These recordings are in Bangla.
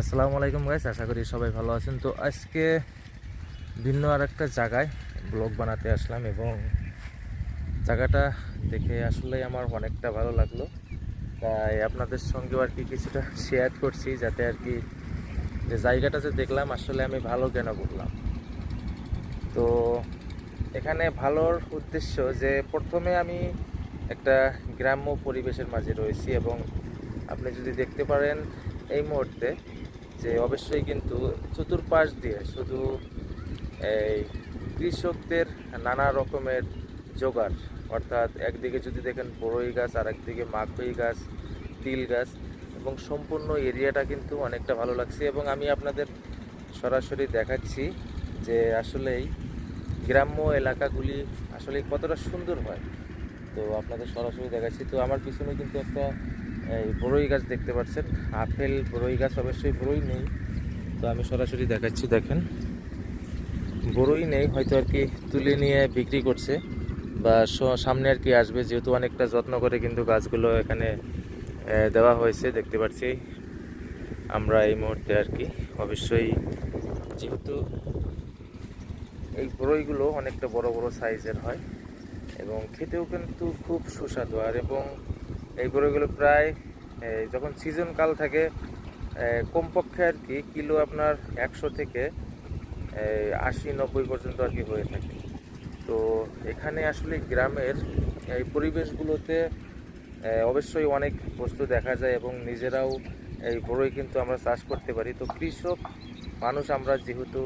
আসসালামু আলাইকুম গাইস আশা করি সবাই ভালো আছেন। তো আজকে ভিন্ন আর একটা জায়গায় ব্লগ বানাতে আসলাম এবং জায়গাটা দেখে আসলে আমার অনেকটা ভালো লাগল। তাই আপনাদের সঙ্গেও আর কি কিছুটা শেয়ার করছি, যাতে আর কি যে জায়গাটা যে দেখলাম, আসলে আমি ভালো কেন বললাম। তো এখানে ভালোর উদ্দেশ্য যে প্রথমে আমি একটা গ্রাম্য পরিবেশের মাঝে রয়েছি এবং আপনি যদি দেখতে পারেন এই মুহূর্তে যে অবশ্যই কিন্তু চতুর্পাশ দিয়ে শুধু এই কৃষকদের নানা রকমের জোগাড়। অর্থাৎ একদিকে যদি দেখেন বড়ই গাছ আর একদিকে মাখই গাছ, তিল গাছ এবং সম্পূর্ণ এরিয়াটা কিন্তু অনেকটা ভালো লাগছে এবং আমি আপনাদের সরাসরি দেখাচ্ছি যে আসলেই গ্রাম্য এলাকাগুলি আসলে কতটা সুন্দর হয়। তো আপনাদের সরাসরি দেখাচ্ছি। তো আমার পিছনে কিন্তু একটা এই বড়ই গাছ দেখতে পাচ্ছেন। আপেল বড়ই গাছ অবশ্যই বড়ই নেই। তো আমি সরাসরি দেখাচ্ছি, দেখেন। বড়ই নেই, হয়তো আর কি তুলে নিয়ে বিক্রি করছে বা সামনে আর কি আসবে, যেহেতু অনেকটা যত্ন করে কিন্তু গাছগুলো এখানে দেওয়া হয়েছে, দেখতে পাচ্ছি। আমরা এই মুহূর্তে আর কি, অবশ্যই যেহেতু এই বড়ইগুলো অনেকটা বড় বড় সাইজের হয় এবং খেতেও কিন্তু খুব সুস্বাদু। আর এবং এই বড়ইগুলো প্রায় যখন সিজন কাল থাকে কমপক্ষে আর কি কিলো আপনার একশো থেকে আশি, নব্বই পর্যন্ত আর কি হয়ে থাকে। তো এখানে আসলে গ্রামের এই পরিবেশগুলোতে অবশ্যই অনেক বস্তু দেখা যায় এবং নিজেরাও এই বড়ই কিন্তু আমরা চাষ করতে পারি। তো কৃষক মানুষ আমরা যেহেতু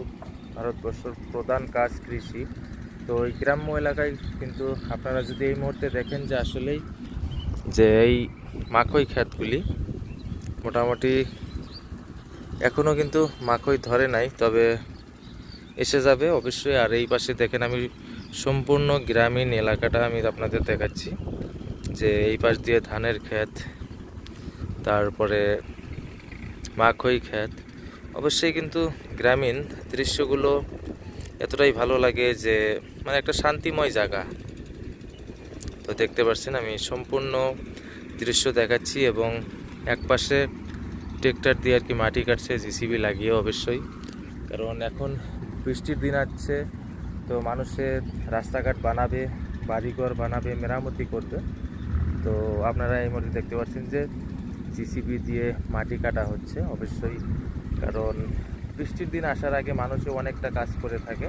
ভারতবর্ষের প্রধান কাজ কৃষি, তো এই গ্রাম্য এলাকায় কিন্তু আপনারা যদি এই মুহূর্তে দেখেন যে আসলেই যে এই মাখই ক্ষেতগুলি মোটামুটি এখনও কিন্তু মাখই ধরে নাই, তবে এসে যাবে অবশ্যই। আর এই পাশে দেখেন আমি সম্পূর্ণ গ্রামীণ এলাকাটা আমি আপনাদের দেখাচ্ছি, যে এই পাশ দিয়ে ধানের ক্ষেত, তারপরে মাখই ক্ষেত। অবশ্যই কিন্তু গ্রামীণ দৃশ্যগুলো এতটাই ভালো লাগে যে মানে একটা শান্তিময় জায়গা। তো দেখতে পাচ্ছেন, আমি সম্পূর্ণ দৃশ্য দেখাচ্ছি এবং এক পাশে ট্রেক্টর দিয়ে আর কি মাটি কাটছে জিসিবি লাগিয়ে অবশ্যই। কারণ এখন বৃষ্টির দিন আসছে, তো মানুষের রাস্তাঘাট বানাবে, বাড়িঘর বানাবে, মেরামতি করবে। তো আপনারা এই মধ্যে দেখতে পাচ্ছেন যে জিসিবি দিয়ে মাটি কাটা হচ্ছে, অবশ্যই। কারণ বৃষ্টির দিন আসার আগে মানুষও অনেকটা কাজ করে থাকে।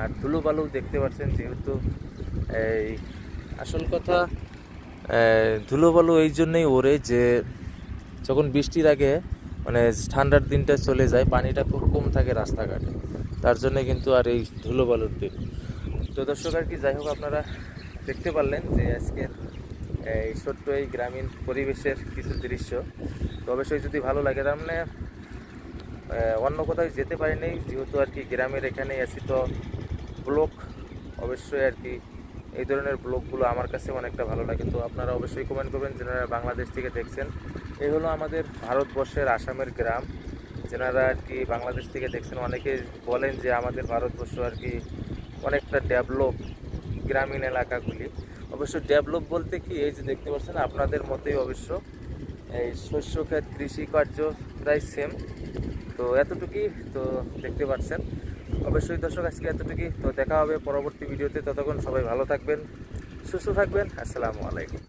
আর ধুলো বালু দেখতে পাচ্ছেন, যেহেতু এই আসল কথা আহ, ধুলো বালু এই জন্যই ওরে যে যখন বৃষ্টির আগে মানে ঠান্ডার দিনটা চলে যায় পানিটা খুব কম থাকে রাস্তাঘাটে। তার জন্য কিন্তু আর এই ধুলো বালুর দিন। তো দর্শক আর কি যাই হোক আপনারা দেখতে পারলেন যে আজকের এই ছোট্ট এই গ্রামীণ পরিবেশের কিছু দৃশ্য। তো অবশ্যই যদি ভালো লাগে তার মানে অন্য কোথাও যেতে পারিনি যেহেতু আর কি গ্রামের এখানেই আছি তো ব্লক অবশ্যই আর কি এই ধরনের ব্লগগুলো আমার কাছে অনেকটা ভালো লাগে। তো আপনারা অবশ্যই কমেন্ট করবেন যেনারা বাংলাদেশ থেকে দেখছেন। এই হলো আমাদের ভারতবর্ষের আসামের গ্রাম। যেনারা আর কি বাংলাদেশ থেকে দেখছেন, অনেকে বলেন যে আমাদের ভারতবর্ষ আর কি অনেকটা ডেভেলপ গ্রামীণ এলাকাগুলি। অবশ্য ডেভেলপ বলতে কি, এই যে দেখতে পাচ্ছেন, আপনাদের মতোই অবশ্য। এই শস্য ক্ষেত কৃষিকার্য প্রায় সেম তো এতটুকুই তো দেখতে পাচ্ছেন। অবশ্যই দর্শক, আজকে এতটুকুই। তো দেখা হবে পরবর্তী ভিডিওতে। ততক্ষণ সবাই ভালো থাকবেন, সুস্থ থাকবেন। আসসালামু আলাইকুম।